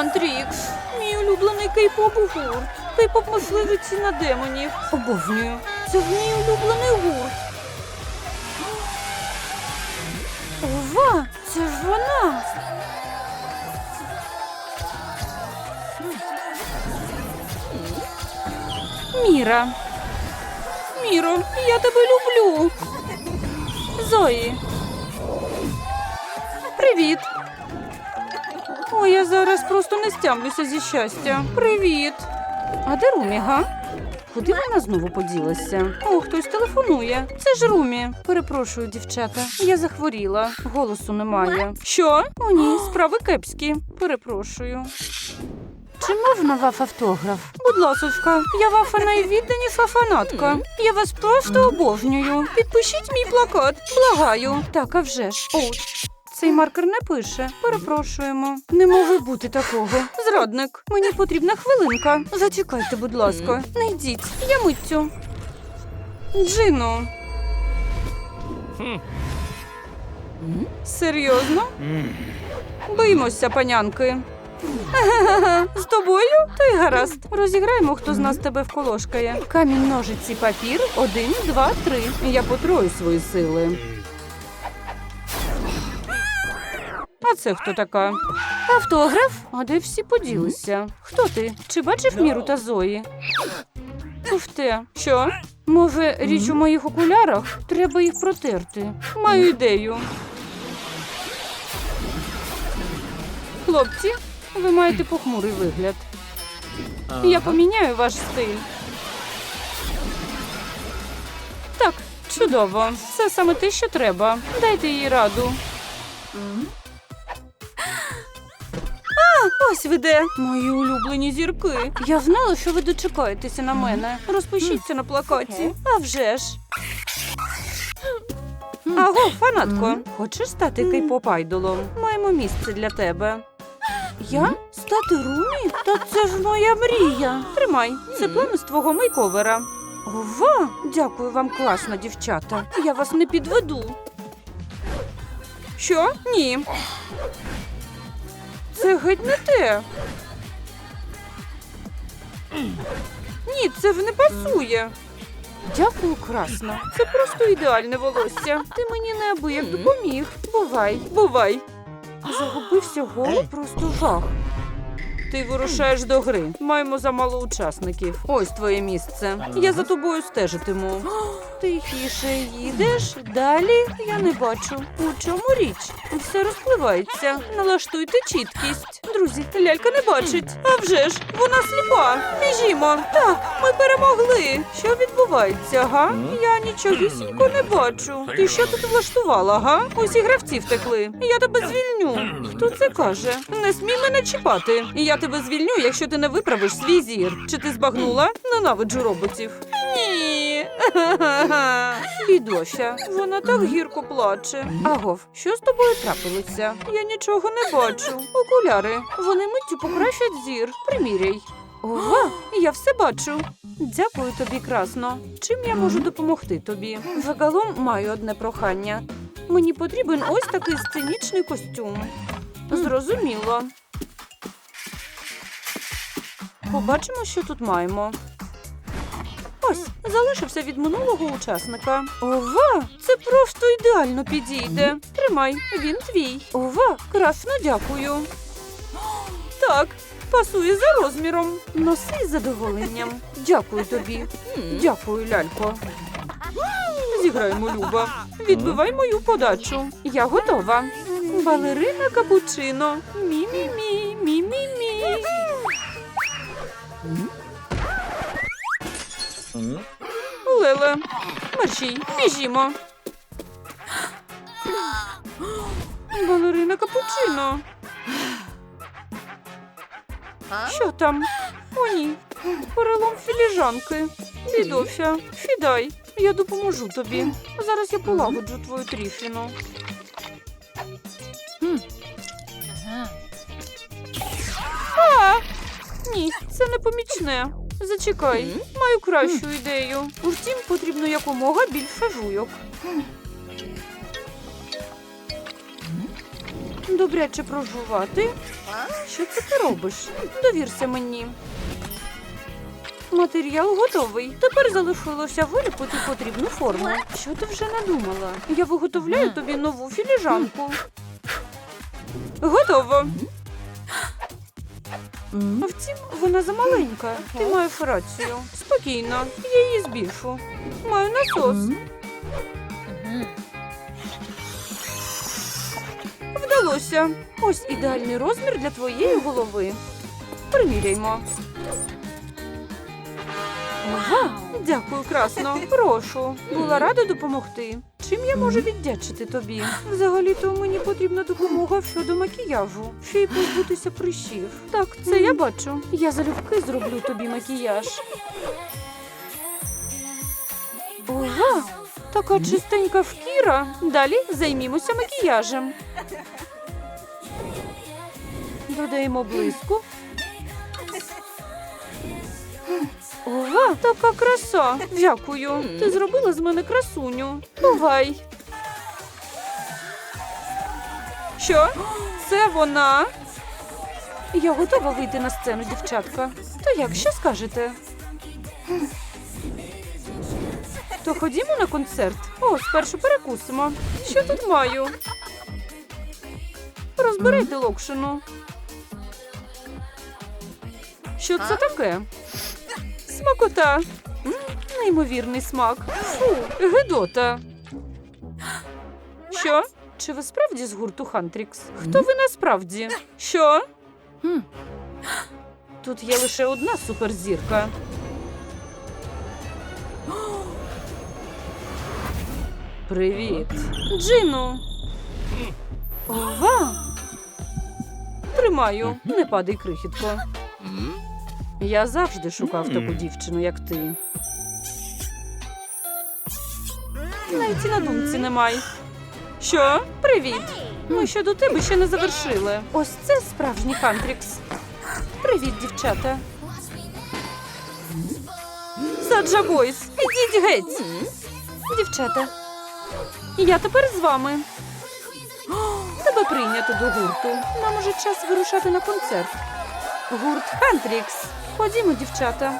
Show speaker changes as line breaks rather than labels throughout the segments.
Гантрікс, мій улюблений кей-поп гурт. Кей-поп мисливиці на демонів. Обожнюю. Це мій улюблений гурт. Ова, це ж вона. Міра. Міро, я тебе люблю. Зої. Привіт. Ой, я зараз просто не стямлюся зі щастя. Привіт. А де Румі, га? Куди вона знову поділася? О, хтось телефонує. Це ж Румі. Перепрошую, дівчата. Я захворіла. Голосу немає. Що? О, ні, справи кепські. Перепрошую. Чи можна ваф автограф? Будь ласочка, я вафа найвідданіша фанатка. Я вас просто обожнюю. Підпишіть мій плакат. Благаю. Так, а вже ж. О, цей маркер не пише. Перепрошуємо. Не може бути такого. Зрадник. Мені потрібна хвилинка. Зачекайте, будь ласка. Не йдіть. Я миттю. Джино. Серйозно? Боїмося, панянки. З тобою? То й гаразд. Розіграємо, хто з нас тебе вколошкає. Камінь, ножиці, папір. Один, два, три. Я потрою свої сили. А це хто така? Автограф? А де всі поділися? Хто ти? Чи бачив Міру та Зої? Уф те. Що? Може, річ у моїх окулярах? Треба їх протерти. Маю ідею. Хлопці, ви маєте похмурий вигляд. Я поміняю ваш стиль. Так, чудово. Це саме те, що треба. Дайте їй раду. Ось ви де. Мої улюблені зірки. Я знала, що ви дочекаєтеся на мене. Розпишіться на плакаті. А вже ж. Аго, фанатко, хочеш стати кей-поп айдолом? Маємо місце для тебе. Я? Стати Румі? Та це ж моя мрія. Тримай, це плани з твого мейковера. Ова! Дякую вам класно, дівчата. Я вас не підведу. Що? Ні. Це геть не те. Ні, це не пасує. Дякую, красно. Це просто ідеальне волосся. Ти мені неабияк допоміг. Бувай, бувай. Загубився всього просто жах. Ти вирушаєш до гри. Маємо замало учасників. Ось твоє місце. Я за тобою стежитиму. Тихіше їдеш. Далі я не бачу. У чому річ? Все розпливається. Налаштуйте чіткість. Друзі, лялька не бачить. А вже ж, вона сліпа. Біжімо. Так, ми перемогли. Що відбувається, га? Я нічогісінько не бачу. Ти що тут влаштувала, га? Усі гравці втекли. Я тебе звільню. Хто це каже? Не смій мене чіпати. Я тебе звільню, якщо ти не виправиш свій зір. Чи ти збагнула? Ненавиджу роботів. Ні. Бідося, вона так гірко плаче. Агов, що з тобою трапилося? Я нічого не бачу. Окуляри. Вони миттю покращать зір. Приміряй. Ова, я все бачу. Дякую тобі, красно. Чим я можу допомогти тобі? Загалом маю одне прохання. Мені потрібен ось такий сценічний костюм. Зрозуміло. Побачимо, що тут маємо. Ось, залишився від минулого учасника. Ова, це просто ідеально підійде. Тримай, він твій. Ова, красно дякую. Так, пасує за розміром. Носи з задоволенням. Дякую тобі. Дякую, лялько. Зіграємо, Люба. Відбивай мою подачу. Я готова. Балерина капучино. Мі-мі-мі, мі-мі-мі. Леле, мерщій, біжімо. Балерина капучино. Що там? О, ні. Перелом філіжанки. Дідуся, сідай. Я допоможу тобі. Зараз я полагоджу твою тріфіну. А! Ні, це не помічне. Зачекай, маю кращу ідею. Втім, потрібно якомога більше жуйок. добряче прожувати. Що це ти робиш? Довірся мені. Матеріал готовий. Тепер залишилося виліпити потрібну форму. Що ти вже надумала? Я виготовляю тобі нову філіжанку. Готово. Втім, вона замаленька. Ти маєш рацію. Спокійно, я її збільшу. Маю насос. Вдалося. Ось ідеальний розмір для твоєї голови. Приміряймо. Ага, дякую, красно. Прошу. Була рада допомогти. Чим я можу віддячити тобі? Взагалі-то мені потрібна допомога щодо макіяжу. Ще й позбутися прищів. Так, це я бачу. Я залюбки зроблю тобі макіяж. Ага, така чистенька шкіра. Далі займімося макіяжем. Додаємо блиску. Ова, така краса. Дякую. Ти зробила з мене красуню. Бувай. Що? Це вона? Я готова вийти на сцену, дівчатка. То як, що скажете? То ходімо на концерт. О, спершу перекусимо. Що тут маю? Розбирайте локшину. Що це таке? Смакота. М, Неймовірний смак. Фу, гидота. Що? Чи ви справді з гурту Хантрікс? Хто ви насправді? Що? Тут є лише одна суперзірка. Привіт. Джину. Ова. Тримаю, не падай крихітко. Я завжди шукав таку дівчину, як ти. Навіть і на думці немає. Що? Привіт. Ми щодо тебе ще не завершили. Ось це справжній Хантрікс. Привіт, дівчата. Саджа Бойс, ідіть геть. Дівчата, я тепер з вами. Тебе прийнято до гурту. Нам уже час вирушати на концерт. Гурт Хантрікс. Ходімо, дівчата.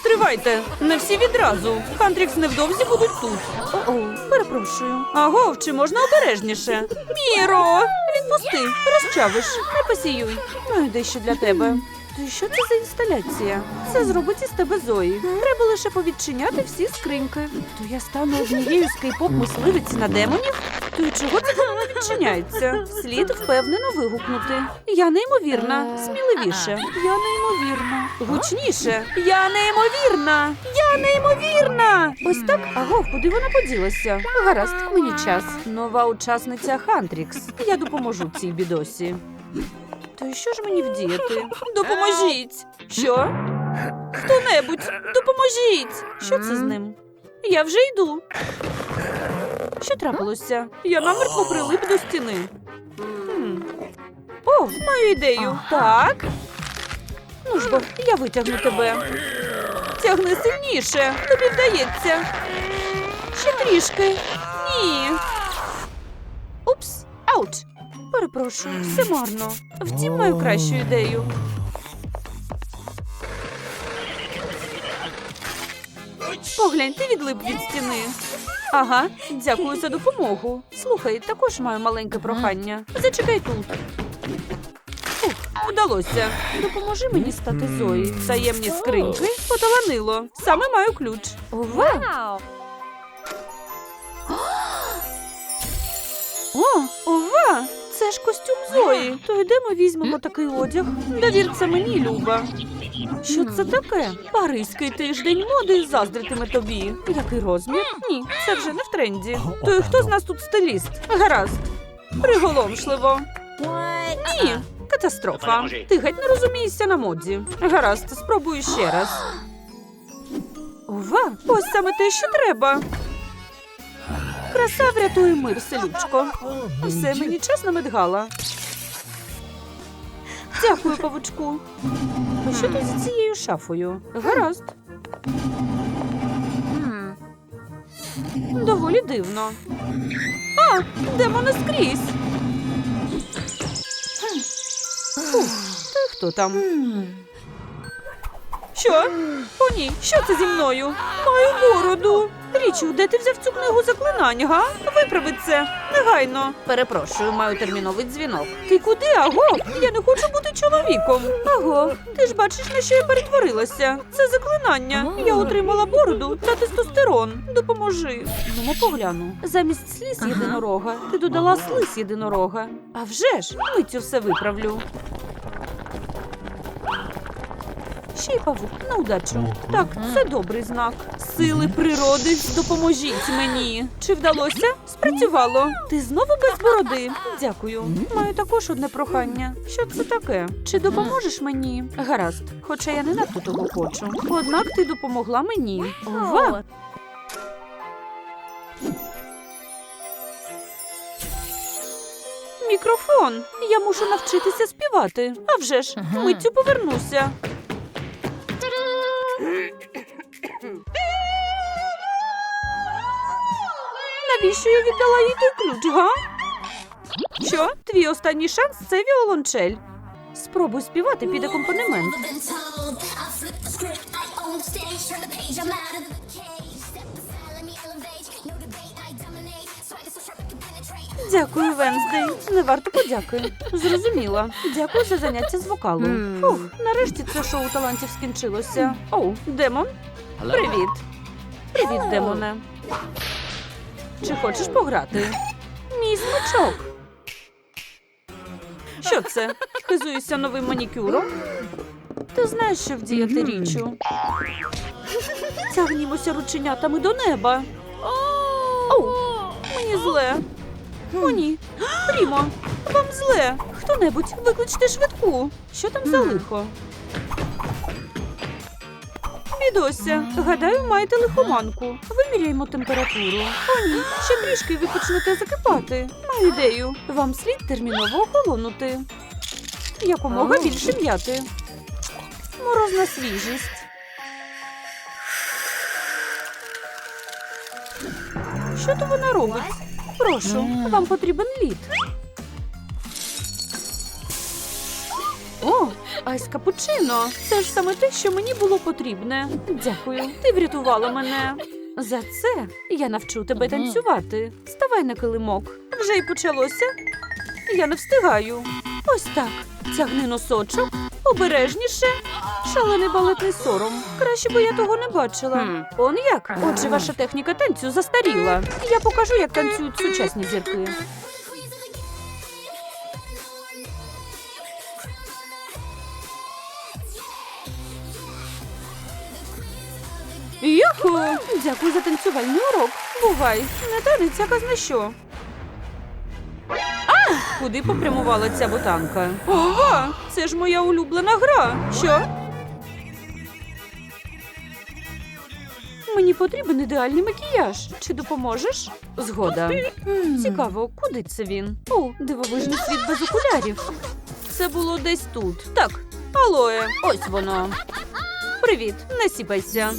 Стривайте, не всі відразу. Хантрікс невдовзі будуть тут. О-о, перепрошую. Аго, чи можна обережніше? Міро! Відпусти, розчавиш, не посіюй. Маю дещо для тебе. То що це за інсталяція? Це зробить із тебе Зої. Треба лише повідчиняти всі скриньки. То я стану однією з кей-поп мисливиць на демонів? То чого це не відчиняється? Слід впевнено вигукнути. Я неймовірна, сміливіше. Я неймовірна. Гучніше. Я неймовірна. Я неймовірна. Ось так. Аго, куди вона поділася? Гаразд, мені час. Нова учасниця Хантрікс. Я допоможу цій бідосі. То що ж мені вдіяти? Допоможіть! Що? Хто-небудь, допоможіть! Що це з ним? Я вже йду. Що трапилося? Я намертво прилип до стіни. Хм. О, маю ідею. Так. Ну ж бо, я витягну тебе. Тягни сильніше. Тобі вдається. Ще трішки. Ні. Упс, ауч. Перепрошую, все марно. Втім, маю кращу ідею. Поглянь, ти відлип від стіни. Ага, дякую за допомогу. Слухай, також маю маленьке прохання. Зачекай тут. Ух, вдалося. Допоможи мені стати Зої. Таємні скриньки поталанило. Саме маю ключ. Ова! О, ова! Це ж костюм Зої. То йде ми візьмемо такий одяг. Довір це мені, Люба. Що це таке? Паризький тиждень моди заздритиме тобі. Який розмір? Ні, це вже не в тренді. То й хто з нас тут стиліст? Гаразд. Приголомшливо. Ні, катастрофа. Ти геть не розумієшся на моді. Гаразд, спробую ще раз. Ова, ось саме те, що треба. Краса врятує мир, селючко. Все мені чесно медгала. Дякую, павучку. А що тут з цією шафою? Гаразд. Доволі дивно. А, демони скрізь. Ти хто там? Що? О, ні, що це зі мною? Маю бороду. Річу, де ти взяв цю книгу заклинань, га? Виправи це негайно. Перепрошую, маю терміновий дзвінок. Ти куди, аго? Я не хочу бути чоловіком. Аго, ти ж бачиш, на що я перетворилася. Це заклинання. Я отримала бороду та тестостерон. Допоможи. Ну, ми погляну. Замість сліз єдинорога ти додала слиз єдинорога. А вже ж, миттю все виправлю. Ще й павук на удачу. Так, це добрий знак. Сили природи, допоможіть мені. Чи вдалося? Спрацювало. Ти знову без бороди. Дякую. Маю також одне прохання. Що це таке? Чи допоможеш мені? Гаразд, хоча я не надто того хочу. Однак ти допомогла мені. Ова! Мікрофон. Я мушу навчитися співати. А вже ж, миттю повернуся. Навіщо я віддала їй той ключ, га? Що? Твій останній шанс це віолончель. Спробуй співати під акомпанемент. Дякую, Венздей. Не варто подяки. Зрозуміла. Дякую за заняття з вокалу. Фух, нарешті це шоу талантів скінчилося. Оу, Демон. Привіт. Привіт, Демоне. Чи хочеш пограти? Мій смачок. Що це? Хизуєшся новим манікюром? Ти знаєш, що вдіяти річчю. Тягнімося рученятами до неба. Оу, мені зле. О, ні. Прімо, вам зле. Хто-небудь, викличте швидку. Що там за лихо? Бідося, гадаю, маєте лихоманку. Виміряємо температуру. О, ні, ще трішки ви почнете закипати. Маю ідею. Вам слід терміново охолонути. Якомога більше м'яти. Морозна свіжість. Що то вона робить? Прошу, вам потрібен лід. О, айс капучино. Це ж саме те, що мені було потрібне. Дякую, ти врятувала мене. За це я навчу тебе танцювати. Ставай на килимок. Вже й почалося. Я не встигаю. Ось так. Тягни носочок, обережніше. Шалений балетний сором. Краще би я того не бачила. Он як? Отже, ваша техніка танцю застаріла. Я покажу, як танцюють сучасні зірки. Юху! Дякую за танцювальний урок. Бувай, не танець, а казна що. А! Куди попрямувала ця ботанка? Ова! Це ж моя улюблена гра. Що? Мені потрібен ідеальний макіяж. Чи допоможеш? Згода. Цікаво, куди це він? О, дивовижний світ без окулярів. Це було десь тут. Так, алоє, ось воно. Привіт, не сіпайся.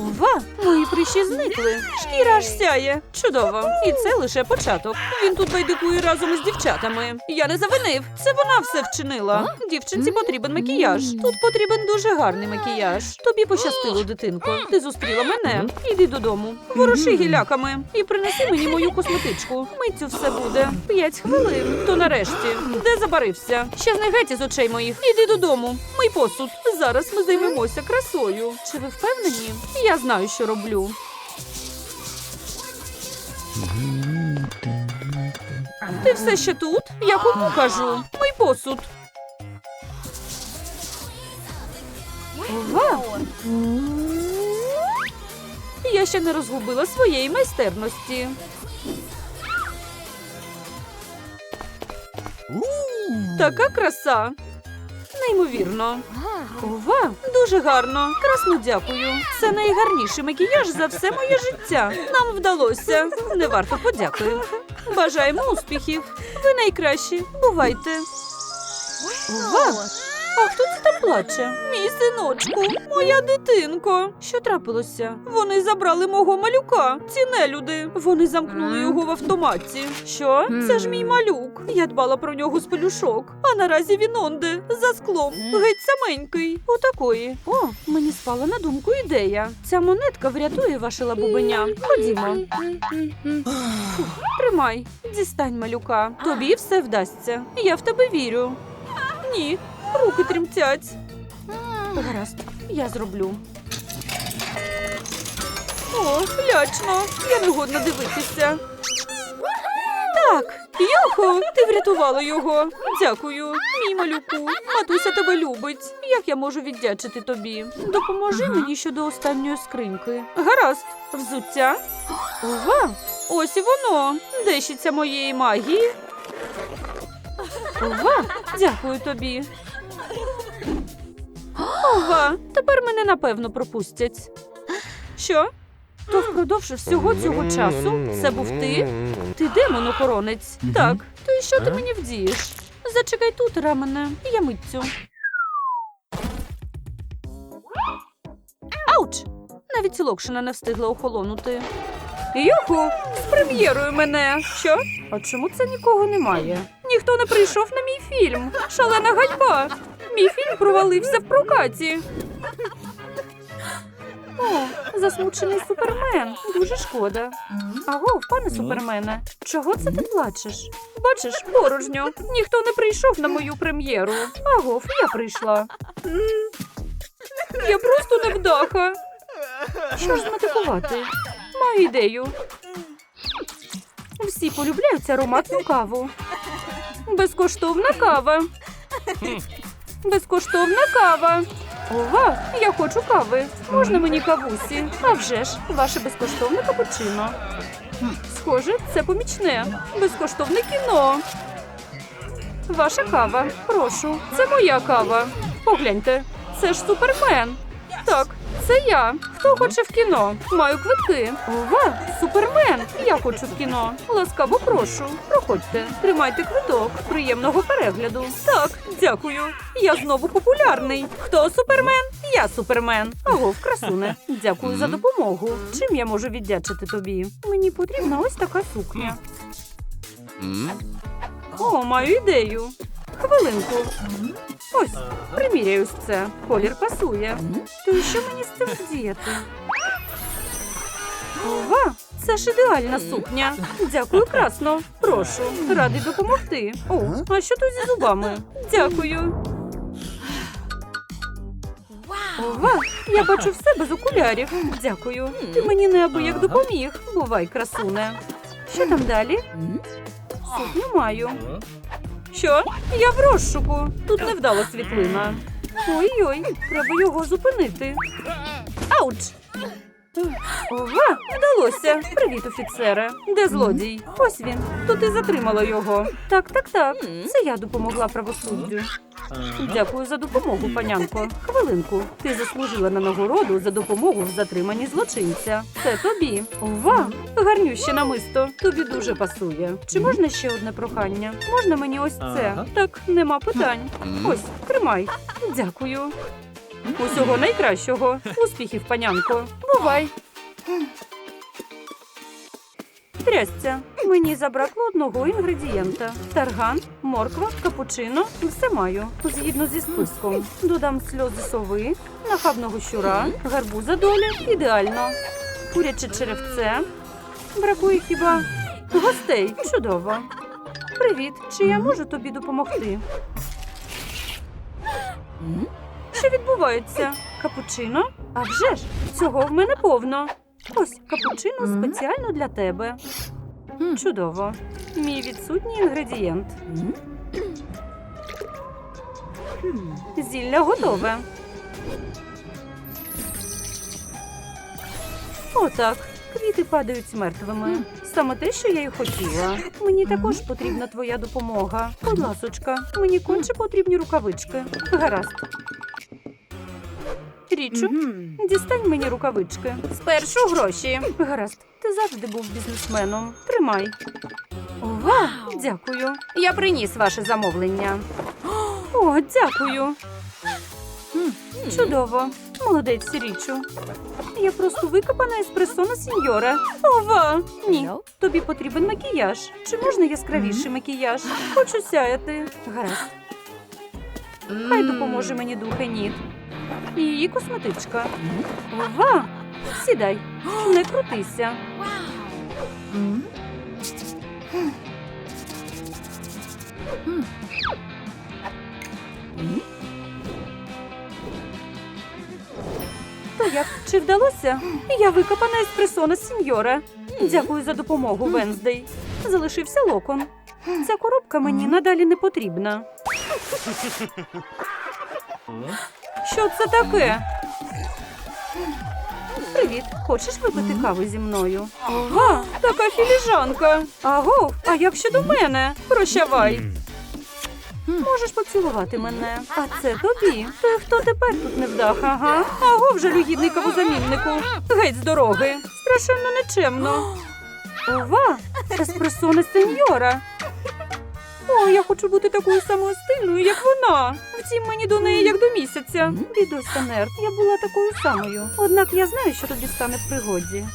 Ова, мої прищі зникли. Шкіра аж сяє. Чудово. І це лише початок. Він тут байдикує разом із дівчатами. Я не завинив. Це вона все вчинила. Дівчинці потрібен макіяж. Тут потрібен дуже гарний макіяж. Тобі пощастило, дитинко. Ти зустріла мене. Іди додому. Вороши гіляками і принеси мені мою косметичку. Миттю все буде. П'ять хвилин. То нарешті. Де забарився? Ще не геть із очей моїх. Іди додому. Мий посуд. Зараз ми займемося красою. Чи ви впевнені? Я знаю, що роблю. Ти все ще тут? Я кому кажу? Мий посуд. Ова! Я ще не розгубила своєї майстерності. Така краса. Неймовірно. Ова, дуже гарно. Красно дякую. Це найгарніший макіяж за все моє життя. Нам вдалося. Не варто подякую. Бажаємо успіхів. Ви найкращі. Бувайте. Ова, А хто це там плаче? Мій синочку, моя дитинко. Що трапилося? Вони забрали мого малюка. Ці нелюди. Вони замкнули його в автоматі. Що? Це ж мій малюк. Я дбала про нього з пелюшок. А наразі він онде за склом. Геть саменький. Отакої. О, мені спала на думку ідея. Ця монетка врятує ваше лабубеня. Ходімо. Фух, Тримай, дістань малюка. Тобі все вдасться. Я в тебе вірю. Ні, руки тремтять. Гаразд, я зроблю. О, лячно. Я не годна дивитися. Так, Йохо, ти врятувала його. Дякую, мій малюку. Матуся тебе любить. Як я можу віддячити тобі? Допоможи мені щодо останньої скриньки. Гаразд, взуття. Ова, ось і воно. Дещиця моєї магії. Ова, дякую тобі. Ова, тепер мене напевно пропустять. Що? То впродовж всього цього часу це був ти? Ти демон-охоронець. Так, то і що ти мені вдієш? Зачекай тут, рамене, я митцю. Ауч! Навіть локшина не встигла охолонути. Юху, з прем'єрою мене. Що? А чому це нікого немає? Ніхто не прийшов на мій фільм. Шалена ганьба. Мій фільм провалився в прокаті. О, засмучений супермен. Дуже шкода. Агов, пане супермене, чого це ти плачеш? Бачиш, порожньо. Ніхто не прийшов на мою прем'єру. Агов, я прийшла. Я просто невдаха. Що ж зметикувати? Маю ідею. Всі полюбляють ароматну каву. Безкоштовна кава. Безкоштовна кава. Ова, я хочу кави. Можна мені кавусі? А вже ж, ваше безкоштовне капучино. Схоже, це помічне. Безкоштовне кіно. Ваша кава. Прошу, це моя кава. Погляньте, це ж супермен. Так, це я. Хто хоче в кіно? Маю квитки. Ова, супермен. Я хочу в кіно. Ласкаво прошу. Проходьте, тримайте квиток. Приємного перегляду. Так, дякую. Я знову популярний. Хто супермен? Я супермен. Агов, красуне. Дякую за допомогу. Чим я можу віддячити тобі? Мені потрібна ось така сукня. О, маю ідею. Хвилинку. Ось, приміряюсь це. Колір пасує. То що мені з цим вдіяти? Ова, це ж ідеальна сукня. Дякую, красно. Прошу, радий допомогти. О, а що тут зі зубами? Дякую. Ова, я бачу все без окулярів. Дякую. Ти мені неабияк допоміг. Бувай, красуне. Що там далі? Сукню маю. Що? Я в розшуку. Тут невдала світлина. Ой-ой, треба його зупинити. Ауч! Ова, вдалося. Привіт, офіцере. Де злодій? Ось він. То ти затримала його. Так, так, так. Це я допомогла правосуддю. Дякую за допомогу, панянко. Хвилинку. Ти заслужила на нагороду за допомогу в затриманні злочинця. Це тобі. Ова, гарнюще намисто. Тобі дуже пасує. Чи можна ще одне прохання? Можна мені ось це? Так, нема питань. Ось, тримай. Дякую. Усього найкращого. Успіхів, панянко. Бувай. Трясця. Мені забракло одного інгредієнта: тарган, морква, капучино. Все маю. Згідно зі списком. Додам сльози сови, нахабного щура, гарбуза доля. Ідеально. Куряче черевце. Бракує хіба гостей. Чудово. Привіт. Чи я можу тобі допомогти? Що відбувається? Капучино? А вже ж, цього в мене повно. Ось капучино спеціально для тебе. Чудово. Мій відсутній інгредієнт. Зілля готове. Отак. Квіти падають мертвими. Саме те, що я й хотіла. Мені також потрібна твоя допомога. Будь ласочка, мені конче потрібні рукавички. Гаразд. Річу, дістань мені рукавички. Спершу гроші. Гаразд, ти завжди був бізнесменом. Тримай. Ова, дякую. Я приніс ваше замовлення. О, дякую. Чудово. Молодець, Річу. Я просто викопана еспресона сеньора. Ова! Ні, тобі потрібен макіяж. Чи можна яскравіший макіяж? Хочу сяяти. Гаразд. Хай допоможе мені духаніт. І її косметичка. Ова! Сідай, не крутися. То як чи вдалося? Я викопана еспресона сеньора. Дякую за допомогу, Венздей. Залишився локон. Ця коробка мені надалі не потрібна. Що це таке? Привіт, хочеш випити каву зі мною? Ага, така філіжанка. Аго, а як щодо мене? Прощавай. Можеш поцілувати мене. А це тобі. То хто тепер тут не вдах, ага? Аго, вже жалюгідний кавозаміннику. Геть з дороги. Страшенно нечемно. Ова, еспресоне сеньора. О, я хочу бути такою самою стильною, як вона. Втім, мені до неї як до місяця. Бідося, нерд, я була такою самою. Однак я знаю, що тобі стане в пригоді.